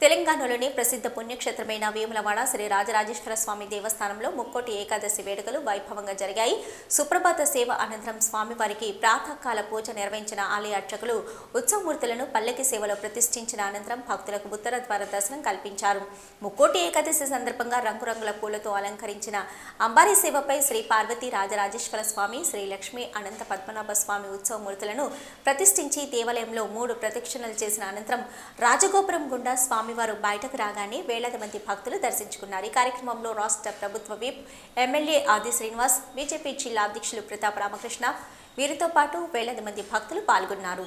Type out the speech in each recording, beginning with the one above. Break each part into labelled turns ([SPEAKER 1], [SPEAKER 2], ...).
[SPEAKER 1] తెలంగాణలోని ప్రసిద్ధ పుణ్యక్షేత్రమైన వేములవాడ శ్రీ రాజరాజేశ్వర స్వామి దేవస్థానంలో ముక్కోటి ఏకాదశి వేడుకలు వైభవంగా జరిగాయి. సుప్రభాత సేవ అనంతరం స్వామివారికి ప్రాతకాల పూజ నిర్వహించిన ఆలయ అర్చకులు ఉత్సవమూర్తులను పల్లకి సేవలో ప్రతిష్ఠించిన అనంతరం భక్తులకు ఉత్తర ద్వార దర్శనం కల్పించారు. ముక్కోటి ఏకాదశి సందర్భంగా రంగురంగుల పూలతో అలంకరించిన అంబారీ సేవపై శ్రీ పార్వతీ రాజరాజేశ్వర స్వామి శ్రీ లక్ష్మీ అనంత పద్మనాభ స్వామి ఉత్సవమూర్తులను ప్రతిష్ఠించి దేవాలయంలో మూడు ప్రదక్షిణలు చేసిన అనంతరం రాజగోపురం గుండా స్వామి స్వామివారు బయటకు రాగానే వేలాది మంది భక్తులు దర్శించుకున్నారు. ఈ కార్యక్రమంలో రాష్ట్ర ప్రభుత్వ విప్ ఎమ్మెల్యే ఆది శ్రీనివాస్ బీజేపీ జిల్లా అధ్యక్షులు ప్రతాప్ రామకృష్ణ వీరితో పాటు వేలాది మంది భక్తులు పాల్గొన్నారు.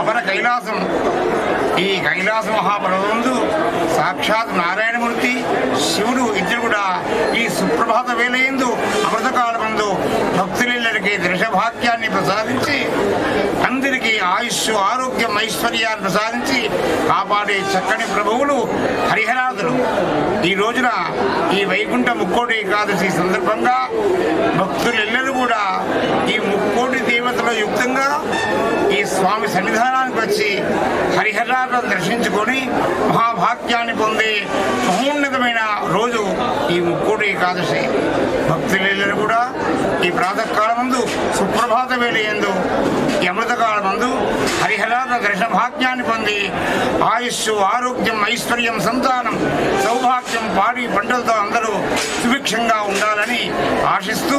[SPEAKER 2] అపర కైలాసం. ఈ కైలాస మహాపర్వతందు సాక్షాత్ నారాయణమూర్తి శివుడు ఇద్దరు కూడా ఈ సుప్రభాత వేలయందు అమృతకాలమందు భక్తులందరికీ దృశభాగ్యాన్ని ప్రసాదించి అందరికీ ఆయుష్ ఆరు ఐశ్వర్యాన్ని ప్రసాదించి కాపాడే చక్కని ప్రభువులు హరిహరాదులు. ఈ రోజున ఈ వైకుంఠ ముక్కోటి ఏకాదశి సందర్భంగా భక్తులెల్లరూ కూడా ఈ ముక్కోటి దేవతల యుక్తంగా ఈ స్వామి సన్నిధానానికి వచ్చి హరిహరాలను దర్శించుకొని మహాభాగ్యాన్ని పొందే ఈ ముక్కోటి ఏకాదశి. భక్తులందరూ కూడా ఈ ప్రాతకాల ముందు సుప్రభాత వేళ ఎందు ఈ అమృతకాలం హరిహరాత దర్శన భాగ్యాన్ని పొంది ఆయుష్ ఆరోగ్యం ఐశ్వర్యం సంతానం సౌభాగ్యం పాడి పంటలతో అందరూ సుభిక్షంగా ఉండాలని ఆశిస్తూ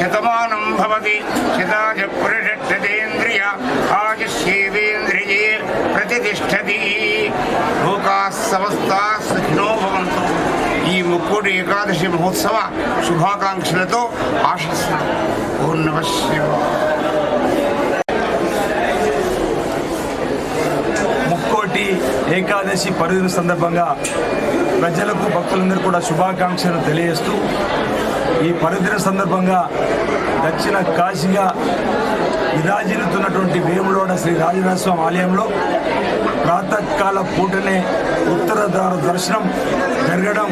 [SPEAKER 2] శతమానం భవతి. శతాజ పురుషేంద్రియ ఆయుష్యేంద్రియే ప్రతిష్టది లోకా సమస్తా ఈ ఏకాదశి మహోత్సవ శుభాకాంక్షలతో ఆశిస్తున్నాం ఓం నమ
[SPEAKER 3] ముక్కోటి ఏకాదశి పర్వదిన సందర్భంగా ప్రజలకు భక్తులందరూ కూడా శుభాకాంక్షలు తెలియజేస్తూ ఈ పర్వదిన సందర్భంగా దక్షిణ కాశీగా విరాజిల్లుతున్నటువంటి వేములోడ శ్రీ రాజరాజస్వామి ఆలయంలో ప్రాతకాల పూటనే ఉత్తర దర్శనం జరగడం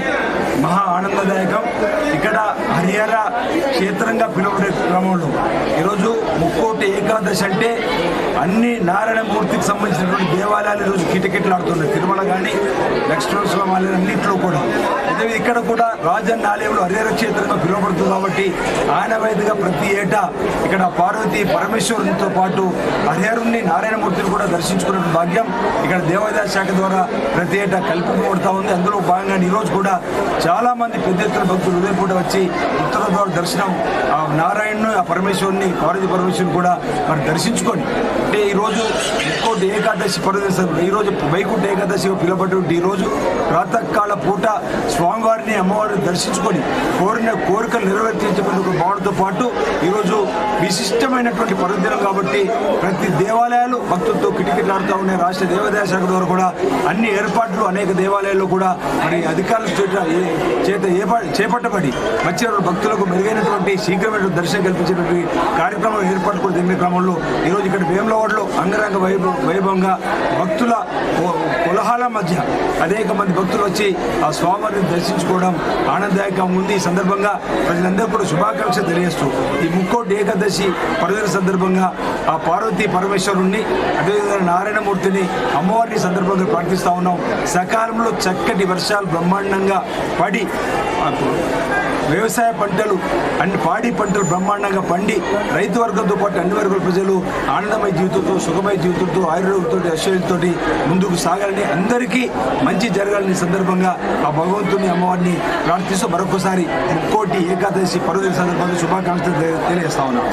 [SPEAKER 3] మహా ఆనందదాయకం. ఇక్కడ హరిహర క్షేత్రంగా పిలువడే క్రమంలో ఈరోజు ముక్కోటి ఏకాదశి అంటే అన్ని నారాయణమూర్తికి సంబంధించినటువంటి దేవాలయాలు ఈరోజు కిటకిటలాడుతున్నాయి. తిరుమల కానీ లక్ష్మణస్వామి ఆలయం అన్నింటిలో కూడా. అదే ఇక్కడ కూడా రాజన్న ఆలయంలో హరిహర క్షేత్రంగా పిలువబడుతుంది కాబట్టి ఆయన వైద్యుగా ప్రతి ఏటా ఇక్కడ పార్వతి పరమేశ్వరునితో పాటు హరిహరుణ్ణి నారాయణమూర్తిని కూడా దర్శించుకునే భాగ్యం ఇక్కడ దేవాదాయ శాఖ ద్వారా ప్రతి ఏటా కల్పించబడుతూ ఉంది. అందులో భాగంగా ఈరోజు కూడా చాలా మంది పెద్ద ఎత్తున భక్తులు ఉదయపూట వచ్చి ఉత్తర ద్వార దర్శనం ఆ నారాయణను ఆ పరమేశ్వరుని పార్వతి పరమేశ్వరుని కూడా మరి దర్శించుకొని అంటే ఈరోజు ఇంకోటి ఏకాదశి పరదేశం ఈరోజు వైకుంఠ ఏకాదశి పిలువబడి ఈరోజు ప్రాతకాల పూట స్వామివారిని అమ్మవారిని దర్శించుకొని కోరిన కోరికలు నెరవేర్చేటువంటి భావనతో పాటు ఈరోజు విశిష్టమైనటువంటి పర్వదినం కాబట్టి ప్రతి దేవాలయాలు భక్తులతో కిటకిటలాడుతూ ఉన్నాయి. రాష్ట్ర దేవాదాయ శాఖ ద్వారా కూడా అన్ని ఏర్పాట్లు అనేక దేవాలయాల్లో కూడా మరి అధికారుల చేత ఏ- చేత ఏపా- చేపట్టబడి వచ్చే భక్తులకు మెరుగైనటువంటి శీఘ్రమైన దర్శనం కల్పించేటువంటి కార్యక్రమం ఏర్పాటు కూడా జరిగిన క్రమంలో ఈరోజు ఇక్కడ వేములవాడలో అంగరంగ వైభవ వైభవంగా భక్తుల కులహాల మధ్య అనేక మంది భక్తులు వచ్చి ఆ స్వామివారిని దర్శించుకోవడం ఆనందదాయకంగా ఉంది. ఈ సందర్భంగా ప్రజలందరూ కూడా శుభాకాంక్షలు తెలియజేస్తూ ఈ ముక్కోటి ఏకాదశి పర్వదిన సందర్భంగా ఆ పార్వతీ పరమేశ్వరుణ్ణి అదేవిధంగా నారాయణమూర్తిని అమ్మవారిని సందర్భంగా ప్రార్థిస్తూ ఉన్నాం. సకాలంలో చక్కటి వర్షాలు బ్రహ్మాండంగా పడి వ్యవసాయ పంటలు అన్ని పాడి పంటలు బ్రహ్మాండంగా పండి రైతు వర్గంతో పాటు అన్ని వర్గాల ప్రజలు ఆనందమయ జీవితంతో సుఖమైన జీవితంతో ఆయుర్వేదంతో అశ్వర్యంతో ముందుకు సాగాలని అందరికీ మంచి జరగాలని సందర్భంగా ఆ భగవంతుని అమ్మవారిని ప్రార్థిస్తూ మరొకసారి ముక్కోటి ఏకాదశి పర్వదిన సందర్భంగా శుభాకాంక్షలు తెలియజేస్తా ఉన్నాం.